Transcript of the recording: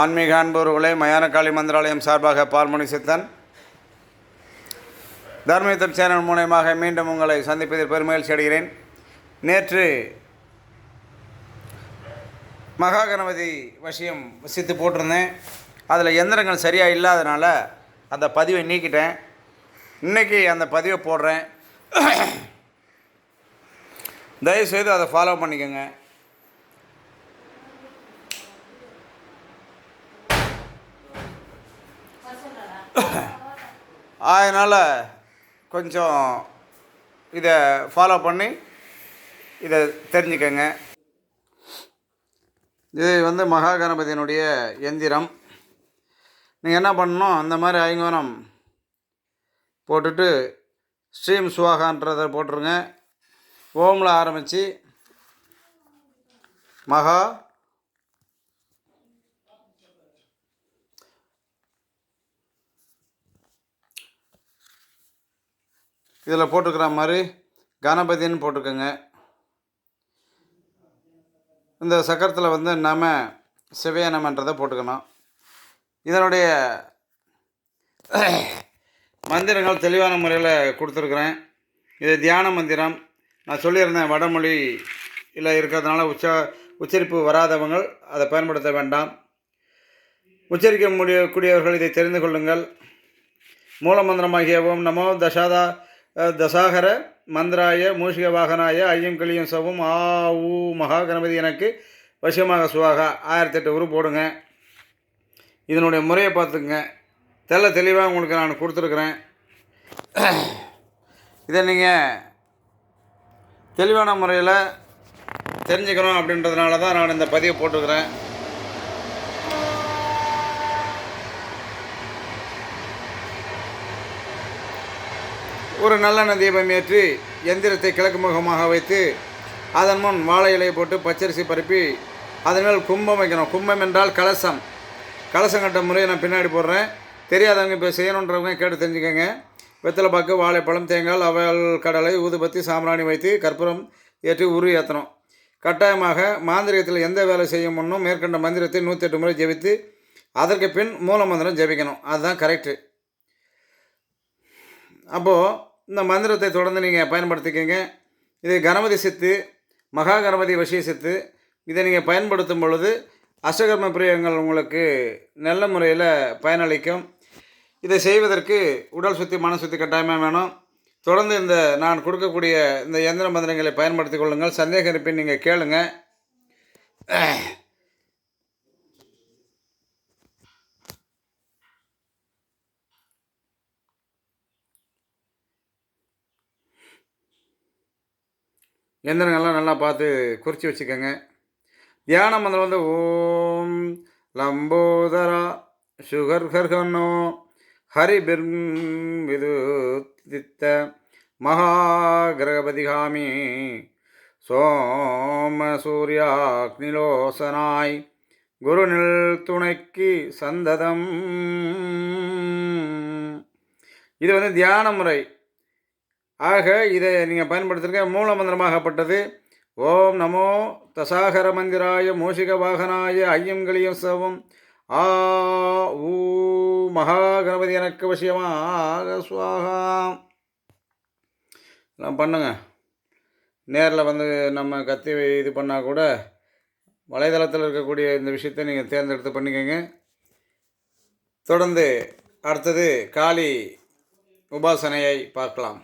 ஆன்மீக அன்புறவுகளே மயானக்காளி மந்திராலயம் சார்பாக பால்மணி சித்தன். தர்மயுத்தம் சேனல் மூலயமாக மீண்டும் உங்களை சந்திப்பதில் பெருமகிழ்ச்சி அடைகிறேன். நேற்று மகா கணபதி விஷயம் வசித்து போட்டிருந்தேன். அதில் எந்திரங்கள் சரியாக இல்லாதனால அந்த பதிவை நீக்கிட்டேன். இன்றைக்கி அந்த பதிவை போடுறேன். தயவுசெய்து அதை ஃபாலோ பண்ணிக்கோங்க. அதனால் கொஞ்சம் இதை ஃபாலோ பண்ணி இதை தெரிஞ்சுக்கங்க. இது வந்து மகா கணபதியினுடைய எந்திரம். நீங்கள் என்ன பண்ணணும்? அந்த மாதிரி ஐங்கோணம் போட்டுட்டு ஸ்ரீம் சுவாகான்றதை போட்டுருங்க. ஓமில் ஆரம்பித்து மகா இதில் போட்டுக்கிற மாதிரி கணபதின்னு போட்டுக்கோங்க இந்த சக்கரத்தில் வந்து நம சிவயனமன்றதை போட்டுக்கணும். இதனுடைய மந்திரங்கள் தெளிவான முறையில் கொடுத்துருக்குறேன். இது தியான மந்திரம். நான் சொல்லியிருந்தேன் வடமொழி இல்லை இருக்கிறதுனால உச்ச உச்சரிப்பு வராதவங்க அதை பயன்படுத்த வேண்டாம். உச்சரிக்க முடியக்கூடியவர்கள் இதை தெரிந்து கொள்ளுங்கள். மூலமந்திரமாகிய ஓம் நமோ தசாதா தசாகர மந்திராய மூஷிக வாகனாய ஐயம் கிளியும் சவும் ஆ ஊ மகா கணபதி எனக்கு வசியமாக சுவாகா. ஆயிரத்தெட்டு உரு போடுங்க. இதனுடைய முறையை பார்த்துக்குங்க. தெல்ல தெளிவாக உங்களுக்கு நான் கொடுத்துருக்குறேன். இதை நீங்கள் தெளிவான முறையில் தெரிஞ்சுக்கணும் அப்படின்றதுனால தான் நான் இந்த பதிவை போட்டுக்கிறேன். ஒரு நல்லெண்ணெய் தீபம் ஏற்றி எந்திரத்தை கிழக்கு முகமாக வைத்து அதன் முன் வாழை இலையை போட்டு பச்சரிசி பரப்பி அதன் மேல் கும்பம் வைக்கணும். கும்பம் என்றால் கலசம். கலசம் கட்ட முறையை நான் பின்னாடி போடுறேன். தெரியாதவங்க இப்போ செய்யணுன்றவங்க கேட்டு தெரிஞ்சுக்கோங்க. வெத்தலை பாக்கு வாழைப்பழம் தேங்காய் அவல் கடலை ஊதுபத்தி சாம்பிராணி வைத்து கற்பூரம் ஏற்றி உரு ஏற்றணும் கட்டாயமாக மாந்திரிகத்தில் எந்த வேலை செய்ய முன்னும் மேற்கண்ட மந்திரத்தை நூற்றெட்டு முறை ஜெபித்து அதற்கு பின் மூல மந்திரம் ஜெபிக்கணும். அதுதான் கரெக்டு அப்போது இந்த மந்திரத்தை தொடர்ந்து நீங்கள் பயன்படுத்திக்கங்க. இது கணபதி சித்து மகா கணபதி வசிய சித்து. இதை நீங்கள் பயன்படுத்தும் பொழுது அஷ்டகர்ம பிரியங்கள் உங்களுக்கு நல்ல முறையில் பயனளிக்கும். இதை செய்வதற்கு உடல் சுத்தி மன சுத்தி கட்டாயமாக வேணும். தொடர்ந்து இந்த நான் கொடுக்கக்கூடிய இந்த எந்திர மந்திரங்களை பயன்படுத்தி கொள்ளுங்கள். சந்தேகம் இருப்பின் நீங்கள் கேளுங்கள் எந்திரங்கள்லாம் நல்லா பார்த்து குறித்து வச்சுக்கோங்க. தியான மந்திரம் வந்து ஓம் லம்போதரா சுகர் கர்கனோ ஹரிபிர் விதுதித்த மகா கிரகபதிகாமி சோம சூர்யாக்னிலோசனாய் குருநில் துணைக்கு சந்ததம். இது வந்து தியான முறை. ஆக இதை நீங்கள் பயன்படுத்திருக்க மூல மந்திரமாகப்பட்டது ஓம் நமோ தசாகர மந்திராய மூஷிக வாகனாய ஐயங்களியும் சவம் ஆ ஊ மகாகணபதி எனக்கு எனக்கு விஷயமாக சுவாகா. எல்லாம் பண்ணுங்க. நேரில் வந்து நம்ம கத்தி இது பண்ணால் கூட வலைதளத்தில் இருக்கக்கூடிய இந்த விஷயத்தை நீங்கள் தேர்ந்தெடுத்து பண்ணிக்கோங்க. தொடர்ந்து அடுத்தது காளி உபாசனையை பார்க்கலாம்.